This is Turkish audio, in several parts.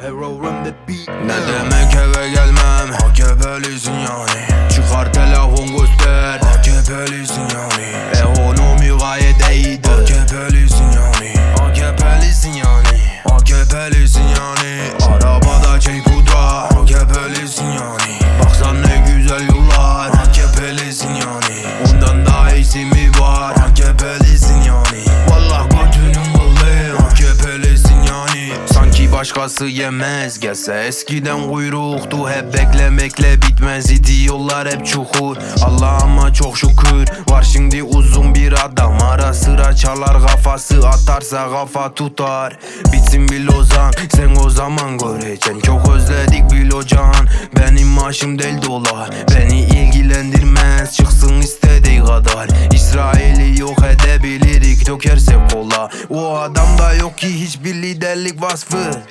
Hero run the beat Ne demek eve gelmem? AKP'lisin yani. Çıkar telefon göster. AKP'lisin yani başkası yemez Gelse. Eskiden kuyruktu Hep beklemekle bitmez. İdi Yollar hep çukur. Allah'ıma çok şükür. Var şimdi uzun bir adam. Ara sıra çalar kafası. Atarsa kafa tutar. Bitsin bir lozan. Sen o zaman göreceksin. Çok özledik bir locan. Benim maaşım del dolar. Beni ilgilendirmez. Çıksın istediği kadar. İsrail'i yok edebilirik. Dökersek kola O adamda yok ki hiçbir liderlik vasfı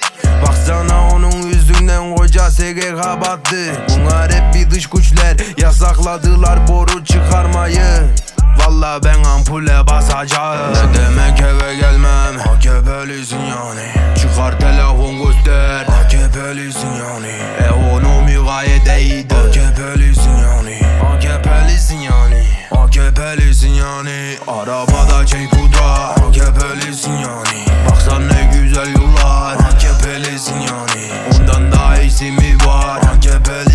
Baksana onun yüzünden koca SGK battı Bunlar hep bir dış güçler. Yasakladılar boru çıkarmayı. Valla ben ampule basacağım. Ne demek eve gelmem? AKP'lisin yani. Çıkar telefon göster. AKP'lisin yani. Ekonomi gayet iyiydi AKP'lisin yani. AKP'lisin yani. AKP'lisin yani. Arabada çek Ondan daha iyisi mi var? AKP'li